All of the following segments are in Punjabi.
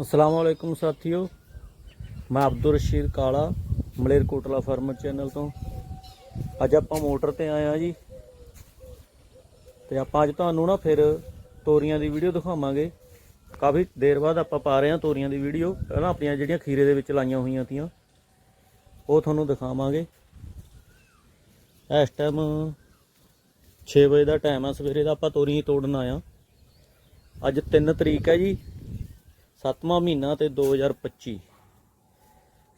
ਅਸਲਾਮ ਵਾਲੇਕੁਮ ਸਾਥੀਓ, ਮੈਂ ਅਬਦੁਲ ਰਸ਼ੀਦ ਕਾਲਾ ਮਲੇਰਕੋਟਲਾ ਫਾਰਮਰ ਚੈਨਲ ਤੋਂ। ਅੱਜ ਆਪਾਂ ਮੋਟਰ ਤੇ ਆਏ ਆ ਜੀ। ਤੇ ਆਪਾਂ ਅੱਜ ਤੁਹਾਨੂੰ ਨਾ ਫਿਰ ਤੋਰੀਆਂ ਦੀ ਵੀਡੀਓ ਦਿਖਾਵਾਂਗੇ। ਕਾਫੀ ਦੇਰ ਬਾਅਦ ਆਪਾਂ ਪਾ ਰਹੇ ਹਾਂ ਤੋਰੀਆਂ ਦੀ ਵੀਡੀਓ। ਪਹਿਲਾਂ ਆਪਣੀਆਂ ਜਿਹੜੀਆਂ ਖੀਰੇ ਦੇ ਵਿੱਚ ਲਾਈਆਂ ਹੋਈਆਂ ਤੀਆਂ, ਉਹ ਤੁਹਾਨੂੰ ਦਿਖਾਵਾਂਗੇ। ਇਸ ਟਾਈਮ 6 ਵਜੇ ਦਾ ਟਾਈਮ ਆ, ਸਵੇਰੇ ਦਾ ਆਪਾਂ ਤੋਰੀਆਂ ਹੀ ਤੋੜਨ ਆਇਆ ਅੱਜ 3 ਤਰੀਕ ਹੈ ਜੀ। ਸੱਤਵਾਂ ਮਹੀਨਾ ਤੇ 2025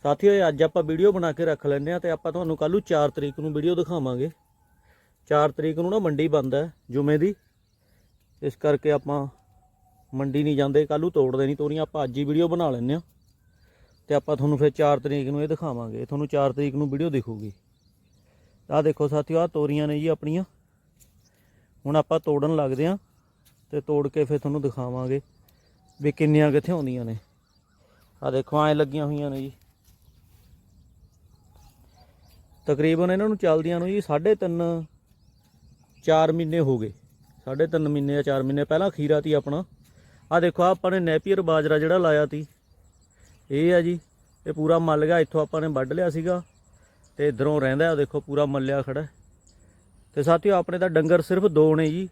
ਸਾਥੀਓ, ਇਹ ਅੱਜ ਆਪਾਂ ਵੀਡੀਓ ਬਣਾ ਕੇ ਰੱਖ ਲੈਂਦੇ ਆ ਤੇ ਆਪਾਂ ਤੁਹਾਨੂੰ ਕੱਲ੍ਹ ਨੂੰ 4 ਤਰੀਕ ਨੂੰ ਵੀਡੀਓ ਦਿਖਾਵਾਂਗੇ। 4 ਤਰੀਕ ਨੂੰ ਨਾ ਮੰਡੀ ਬੰਦ ਹੈ ਜੁਮੇ ਦੀ। ਇਸ ਕਰਕੇ ਆਪਾਂ ਮੰਡੀ ਨਹੀਂ ਜਾਂਦੇ, ਕੱਲ੍ਹ ਨੂੰ ਤੋੜਦੇ ਨਹੀਂ, ਤੋਰੀਆਂ ਆਪਾਂ ਅੱਜ ਹੀ ਵੀਡੀਓ ਬਣਾ ਲੈਂਦੇ ਆ ਤੇ ਆਪਾਂ ਤੁਹਾਨੂੰ ਫਿਰ 4 ਤਰੀਕ ਨੂੰ ਇਹ ਦਿਖਾਵਾਂਗੇ। ਤੁਹਾਨੂੰ 4 ਤਰੀਕ ਨੂੰ ਵੀਡੀਓ ਦਿਖੂਗੀ। ਆਹ ਦੇਖੋ ਸਾਥੀਓ, ਆਹ ਤੋਰੀਆਂ ਨੇ ਜੀ ਆਪਣੀਆਂ। ਹੁਣ ਆਪਾਂ ਤੋੜਨ ਲੱਗਦੇ ਆ ਤੇ ਤੋੜ ਕੇ ਫਿਰ ਤੁਹਾਨੂੰ ਦਿਖਾਵਾਂਗੇ। ਵੀ ਕਿੰਨੀਆਂ ਕਿੱਥੇ ਆਉਂਦੀਆਂ ਨੇ। ਆ ਦੇਖੋ, ਐ ਲੱਗੀਆਂ ਹੋਈਆਂ ਨੇ ਜੀ। ਤਕਰੀਬਨ ਇਹਨਾਂ ਨੂੰ ਚੱਲਦੀਆਂ ਨੂੰ ਜੀ 3.5 4 ਮਹੀਨੇ ਹੋ ਗਏ। 3.5 ਮਹੀਨੇ ਜਾਂ 4 ਮਹੀਨੇ ਪਹਿਲਾਂ ਖੀਰਾ ਤੀ ਆਪਣਾ। ਆ ਦੇਖੋ ਆਪਾਂ ਨੇ ਨੈਪੀਅਰ ਬਾਜਰਾ ਜਿਹੜਾ ਲਾਇਆ ਤੀ। ਇਹ ਆ ਜੀ, ਇਹ ਪੂਰਾ ਮੱਲ ਗਿਆ। ਇੱਥੋਂ ਆਪਾਂ ਨੇ ਵੱਢ ਲਿਆ ਸੀਗਾ ਤੇ ਇਧਰੋਂ ਰਹਿੰਦਾ ਆ ਦੇਖੋ, ਪੂਰਾ ਮੱਲਿਆ ਖੜਾ। ਹੈ। ਤੇ ਸਾਥੀਓ, ਆਪਣੇ ਤਾਂ ਡੰਗਰ ਸਿਰਫ ਦੋ ਨੇ ਜੀ।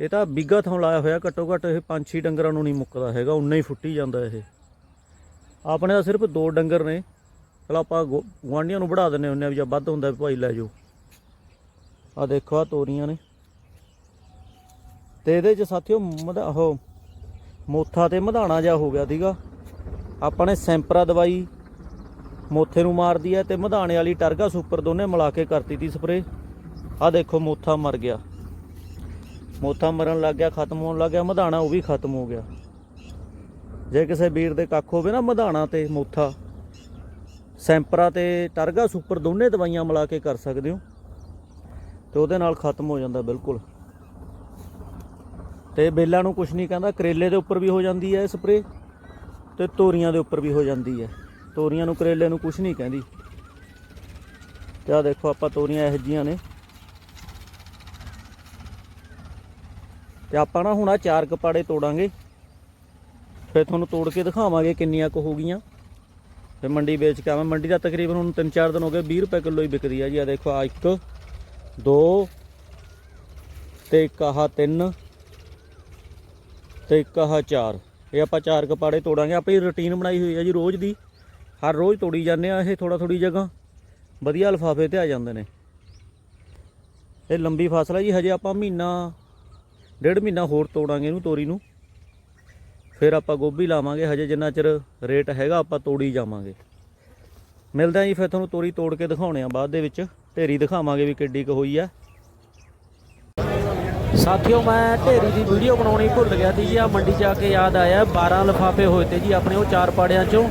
ਇਹ ਤਾਂ ਬਿੱਗਾ ਥਾਂ ਲਾਇਆ ਹੋਇਆ, ਘੱਟੋ ਘੱਟ ਇਹ ਪੰਜ ਛੇ ਡੰਗਰਾਂ ਨੂੰ ਨਹੀਂ ਮੁੱਕਦਾ ਹੈਗਾ, ਉਨਾ ਹੀ ਫੁੱਟੀ ਜਾਂਦਾ ਇਹ। ਆਪਣੇ ਤਾਂ ਸਿਰਫ ਦੋ ਡੰਗਰ ਨੇ ਚਲ ਆਪਾਂ ਗੁ- ਗੁਆਂਢੀਆਂ ਨੂੰ ਵਧਾ ਦਿੰਨੇ ਹੁੰਨੇ ਆ ਵੀ ਜਾਂ ਵੱਧ ਹੁੰਦਾ ਵੀ ਭਾਈ ਲੈ ਜਾਓ। ਆ ਦੇਖੋ ਆ ਤੋਰੀਆਂ ਨੇ। ਤੇ ਇਹਦੇ ਚ ਸਾਥੀਓ ਮਧਾ, ਉਹ ਮੋਥਾ ਤੇ ਮਧਾਣਾ ਜਾ ਹੋ ਗਿਆ ਸੀਗਾ। ਆਪਾਂ ਨੇ ਸੈਂਪਰਾ ਦਵਾਈ, ਮੋਥੇ ਨੂੰ ਮਾਰਦੀ ਹੈ ਤੇ ਮਧਾਣੇ ਵਾਲੀ ਟਰਗਾ ਸੁਪਰ ਦੋਨੇ ਮਿਲਾ ਕੇ ਕਰਤੀ ਤੀ ਸਪਰੇ ਆ ਦੇਖੋ ਮੋਥਾ ਮਰ ਗਿਆ। ਮੋਥਾ ਮਰਨ ਲੱਗ ਗਿਆ, ਖਤਮ ਹੋਣ ਲੱਗ ਗਿਆ, ਮਧਾਣਾ ਉਹ ਵੀ ਖਤਮ ਹੋ ਗਿਆ। ਜੇ ਕਿਸੇ ਵੀਰ ਦੇ ਕੱਖ ਹੋਵੇ ਨਾ ਮਧਾਣਾ ਤੇ ਮੋਥਾ, ਸੈਂਪਰਾ ਤੇ ਟਰਗਾ ਸੁਪਰ ਦੋਨੇ ਦਵਾਈਆਂ ਮਿਲਾ ਕੇ ਕਰ ਸਕਦੇ ਹੋ, ਤੇ ਉਹਦੇ ਨਾਲ ਖਤਮ ਹੋ ਜਾਂਦਾ ਬਿਲਕੁਲ। ਤੇ ਬੇਲਾਂ ਨੂੰ ਕੁਝ ਨਹੀਂ ਕਹਿੰਦਾ, ਕਰੇਲੇ ਦੇ ਉੱਪਰ ਵੀ ਹੋ ਜਾਂਦੀ ਹੈ ਸਪਰੇ ਤੇ ਤੋਰੀਆਂ ਦੇ ਉੱਪਰ ਵੀ ਹੋ ਜਾਂਦੀ ਹੈ। ਤੋਰੀਆਂ ਨੂੰ, ਕਰੇਲੇ ਨੂੰ ਕੁਝ ਨਹੀਂ ਕਹਿੰਦੀ। ਤੇ ਆ ਦੇਖੋ ਆਪਾਂ ਤੋਰੀਆਂ ਇਹੋ ਜਿਹੀਆਂ ਨੇ। ਤੇ ਆਪਾਂ ਨਾ ਹੁਣ ਆ ਚਾਰ ਕਪਾੜੇ ਤੋੜਾਂਗੇ। ਫਿਰ ਤੁਹਾਨੂੰ ਤੋੜ ਕੇ ਦਿਖਾਵਾਂਗੇ ਕਿੰਨੀਆਂ ਕੁ ਹੋ ਗਈਆਂ। ਫਿਰ ਮੰਡੀ ਵੇਚ ਕੇ ਆਵਾਂ ਮੰਡੀ ਦਾ ਤਕਰੀਬਨ ਹੁਣ 3-4 ਦਿਨ ਹੋ ਗਏ 20 ਰੁਪਏ ਕਿਲੋ ਹੀ ਵਿਕਦੀ ਆ ਜੀ। ਆ ਦੇਖੋ ਆ ਇੱਕ, ਦੋ ਤੇ ਇੱਕ ਆਹ ਤਿੰਨ ਤੇ ਇੱਕ ਆਹ ਚਾਰ। ਇਹ ਆਪਾਂ ਚਾਰ ਕਪਾੜੇ ਤੋੜਾਂਗੇ। ਆਪਣੀ ਰੁਟੀਨ ਬਣਾਈ ਹੋਈ ਹੈ ਜੀ ਰੋਜ਼ ਦੀ। ਹਰ ਰੋਜ਼ ਤੋੜੀ ਜਾਂਦੇ ਆ ਇਹ ਥੋੜਾ ਥੋੜੀ ਜਗ੍ਹਾ। ਵਧੀਆ ਲਫਾਫੇ ਤੇ ਆ ਜਾਂਦੇ ਨੇ। ਇਹ ਲੰਬੀ ਫਸਲ ਹੈ ਜੀ, ਹਜੇ ਆਪਾਂ ਮਹੀਨਾ ਡੇਢ ਮਹੀਨਾ ਹੋਰ ਤੋੜਾਂਗੇ ਇਹਨੂੰ ਤੋਰੀ ਨੂੰ। ਫਿਰ ਆਪਾਂ ਗੋਭੀ ਲਾਵਾਂਗੇ, ਹਜੇ ਜਿੰਨਾ ਚਿਰ ਰੇਟ ਹੈਗਾ ਆਪਾਂ ਤੋੜੀ ਜਾਵਾਂਗੇ। ਮਿਲਦੇ ਆਂ ਜੀ ਫਿਰ ਤੁਹਾਨੂੰ ਤੋਰੀ ਤੋੜ ਕੇ ਦਿਖਾਉਣੇ ਆ ਬਾਅਦ ਦੇ ਵਿੱਚ। ਢੇਰੀ ਦਿਖਾਵਾਂਗੇ ਵੀ ਕਿੱਡੀ ਕੁ ਹੋਈ ਆ। ਸਾਥੀਓ, ਮੈਂ ਢੇਰੀ ਦੀ ਵੀਡੀਓ ਬਣਾਉਣੀ ਭੁੱਲ ਗਿਆ ਸੀ ਜੀ। ਆ ਮੰਡੀ ਜਾ ਕੇ ਯਾਦ ਆਇਆ 12 ਲਫਾਫੇ ਹੋਏ ਤੇ ਜੀ ਆਪਣੇ ਉਹ ਚਾਰ ਪਾੜਿਆਂ ਚੋਂ।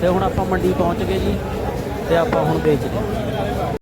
ਤੇ ਹੁਣ ਆਪਾਂ ਮੰਡੀ ਪਹੁੰਚ ਗਏ ਜੀ, ਤੇ ਆਪਾਂ ਹੁਣ ਵੇਚਦੇ ਹਾਂ।